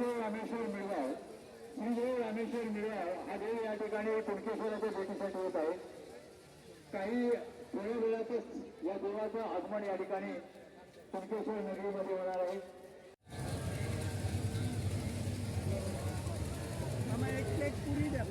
श्रीदेव रामेश्वर मिळगाव. श्रीदेव रामेश्वर मिळगाव हा देव या ठिकाणी कुणकेश्वराच्या भेटीसाठी होत आहे. काही थोड्या वेळातच या देवाचं आगमन या ठिकाणी कुणकेश्वर नगरीमध्ये होणार आहे. एक प्लेट पुरी द्या.